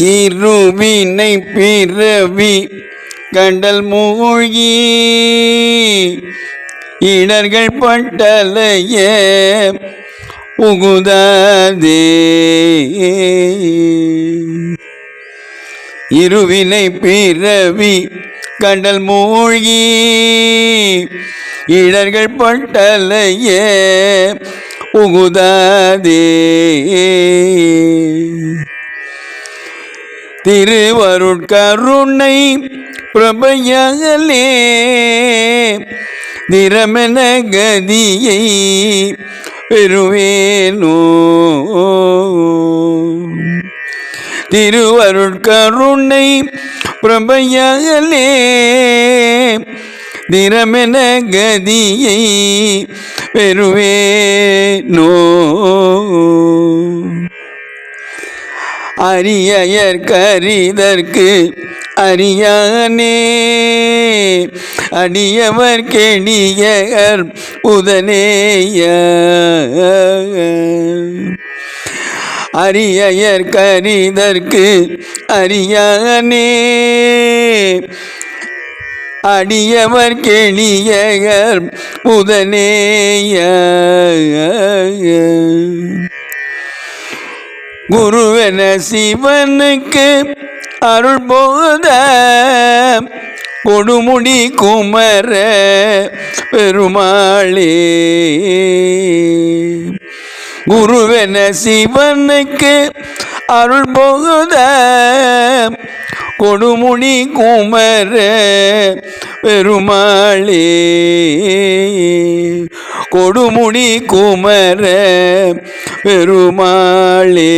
இருவினை பிறவி கண்டல் மூழ்கி இடர்கள் பட்டலைய உகுதாதே. இருவினை பிறவி கண்டல் மூழ்கி இடர்கள் பட்டலைய உகுதாதே. திருவருட்கருணை பிரபையகலே நிறமென கதியை பெறுவேனோ. திருவருட்கருணை பிரபையகலே நிறமென கதியை பெறுவேனோ. அரியயர் கரிதற்கு அரியானே அடியவர் கெடியர் உதனேய. அரியர் கரிதற்கு அரியானே அடியவர் கெளியர் புதனேய குருவென சிவனுக்கு அருள் போத கொடுமுடி குமர பெருமாளே. குருவென சிவனுக்கு அருள் போகுத கொடுமுடி குமர பெருமாளே. கொடுமுடி குமர பெருமாளே.